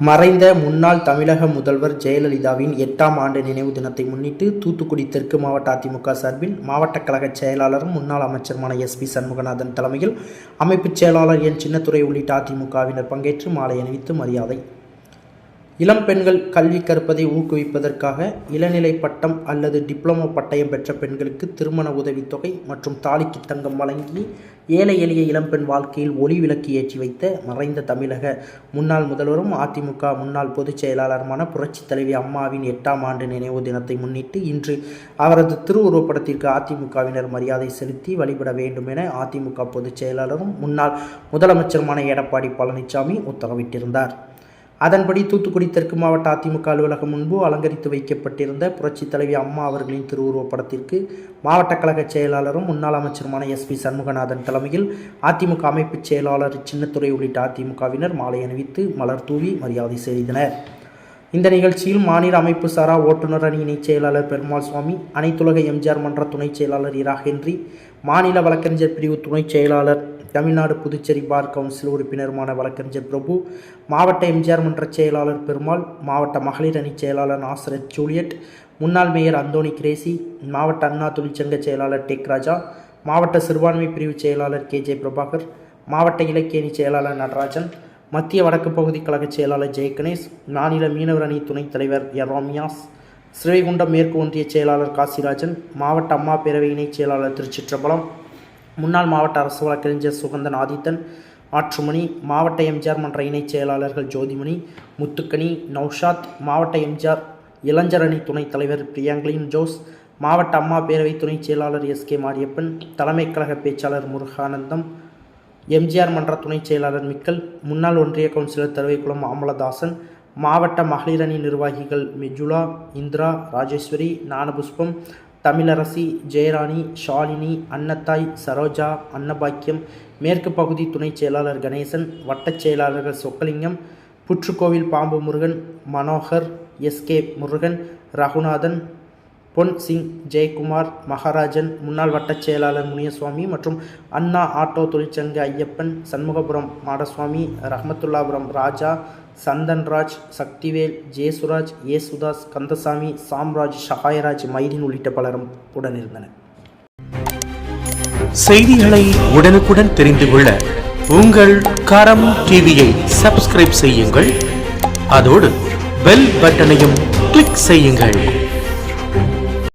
மறைந்த முன்னாள் தமிழக முதல்வர் ஜெயலலிதாவின் எட்டாம் ஆண்டு நினைவு தினத்தை முன்னிட்டு தூத்துக்குடி தெற்கு மாவட்ட அதிமுக சார்பில் மாவட்ட கழக செயலாளரும் முன்னாள் அமைச்சருமான எஸ் பி சண்முகநாதன் தலைமையில் அமைப்புச் செயலாளர் என். சின்னத்துறை உள்ளிட்ட அதிமுகவினர் பங்கேற்று மாலை அணிவித்து மரியாதை இளம் பெண்கள் கல்வி கற்பதை ஊக்குவிப்பதற்காக இளநிலை பட்டம் அல்லது டிப்ளமோ பட்டயம் பெற்ற பெண்களுக்கு திருமண உதவித்தொகை மற்றும் தாலிக்கு தங்கம் வழங்கி ஏழை எளிய இளம்பெண் வாழ்க்கையில் ஒளி விளக்கு ஏற்றி வைத்த மறைந்த தமிழக முன்னாள் முதல்வரும் அதிமுக முன்னாள் பொதுச் செயலாளருமான புரட்சித் தலைவி அம்மாவின் எட்டாம் ஆண்டு நினைவு தினத்தை முன்னிட்டு இன்று அவரது திருவுருவப்படத்திற்கு அதிமுகவினர் மரியாதை செலுத்தி வழிபட வேண்டும் என அதிமுக பொதுச் செயலாளரும் முன்னாள் முதலமைச்சருமான எடப்பாடி பழனிசாமி உத்தரவிட்டிருந்தார். அதன்படி தூத்துக்குடி தெற்கு மாவட்ட அதிமுக அலுவலகம் முன்பு அலங்கரித்து வைக்கப்பட்டிருந்த புரட்சித் தலைவி அம்மா அவர்களின் திருவுருவப் படத்திற்கு மாவட்ட கழக செயலாளரும் முன்னாள் அமைச்சருமான எஸ் பி சண்முகநாதன் தலைமையில் அதிமுக அமைப்புச் செயலாளர் சின்னத்துறை உள்ளிட்ட அதிமுகவினர் மாலை அணிவித்து மலர் தூவி மரியாதை செய்தனர் இந்த நிகழ்ச்சியில் மாநில அமைப்பு சாரா ஓட்டுநர் அணி இணைச் செயலாளர் பெருமாள் சுவாமி அனைத்துலக எம்ஜிஆர் மன்ற துணைச் செயலாளர் இரா ஹென்றி மாநில வழக்கறிஞர் பிரிவு துணைச் செயலாளர் தமிழ்நாடு புதுச்சேரி பார் கவுன்சில் உறுப்பினருமான வழக்கறிஞர் பிரபு மாவட்ட எம்ஜிஆர் மன்ற செயலாளர் பெருமாள் மாவட்ட மகளிர் அணி செயலாளர் நாசரத் ஜூலியட் முன்னாள் மேயர் அந்தோணி கிரேசி மாவட்ட அண்ணா தொழிற்சங்க செயலாளர் டெக் ராஜா மாவட்ட சிறுபான்மை பிரிவு செயலாளர் கே ஜே பிரபாகர் மாவட்ட இலக்கிய அணி செயலாளர் நடராஜன் மத்திய வடக்கு பகுதி கழக செயலாளர் ஜெயகணேஷ் மாநில மீனவர் அணி துணைத் தலைவர் எரோமியாஸ் ஸ்ரீவைகுண்டம் மேற்கு ஒன்றிய செயலாளர் காசிராஜன் மாவட்ட அம்மா பேரவை இணைச் செயலாளர் திருச்சிற்றம்பலம் முன்னாள் மாவட்ட அரசு வழக்கறிஞர் சுகந்தன் ஆதித்தன் ஆற்றுமணி மாவட்ட எம்ஜிஆர் மன்ற இணைச் செயலாளர்கள் ஜோதிமணி முத்துக்கனி நௌஷாத் மாவட்ட எம்ஜிஆர் இளைஞர் அணி துணைத் தலைவர் பிரியாங்கலின் ஜோஸ் மாவட்ட அம்மா பேரவை துணைச் செயலாளர் எஸ் கே மாரியப்பன் தலைமை கழக பேச்சாளர் முருகானந்தம் எம்ஜிஆர் மன்ற துணைச் செயலாளர் மிக்கல் முன்னாள் ஒன்றிய கவுன்சிலர் தருவைக்குளம் அமலதாசன் மாவட்ட மகளிர் அணி நிர்வாகிகள் மிஜுலா இந்திரா ராஜேஸ்வரி ஞானபுஷ்பம் தமிழரசி ஜெயராணி ஷாலினி அன்னத்தாய் சரோஜா அன்னபாக்கியம் மேற்கு பகுதி துணைச் செயலாளர் கணேசன் வட்டச் செயலாளர்கள் சொக்கலிங்கம் புற்றுக்கோவில் பாம்பு முருகன் மனோகர் எஸ்கே முருகன் ரகுநாதன் பொன் சிங் ஜெயக்குமார் மகாராஜன் முன்னாள் வட்டச் செயலாளர் முனியசுவாமி மற்றும் அண்ணா ஆட்டோ தொழிற்சங்க ஐயப்பன் சண்முகபுரம் மாடசுவாமி ரஹமத்துல்லாபுரம் ராஜா சந்தன்ராஜ் சக்திவேல் ஜேசுராஜ் ஏசுதாஸ் கந்தசாமி சாம்ராஜ் ஷஹாயராஜ் மைதீன் உள்ளிட்ட பலரும் உடனிருந்தனர். செய்திகளை உடனுக்குடன் தெரிந்து கொள்ள உங்கள் கரம் டிவியை சப்ஸ்கிரைப் செய்யுங்கள். அதோடு பெல் பட்டனையும் கிளிக் செய்யுங்கள்.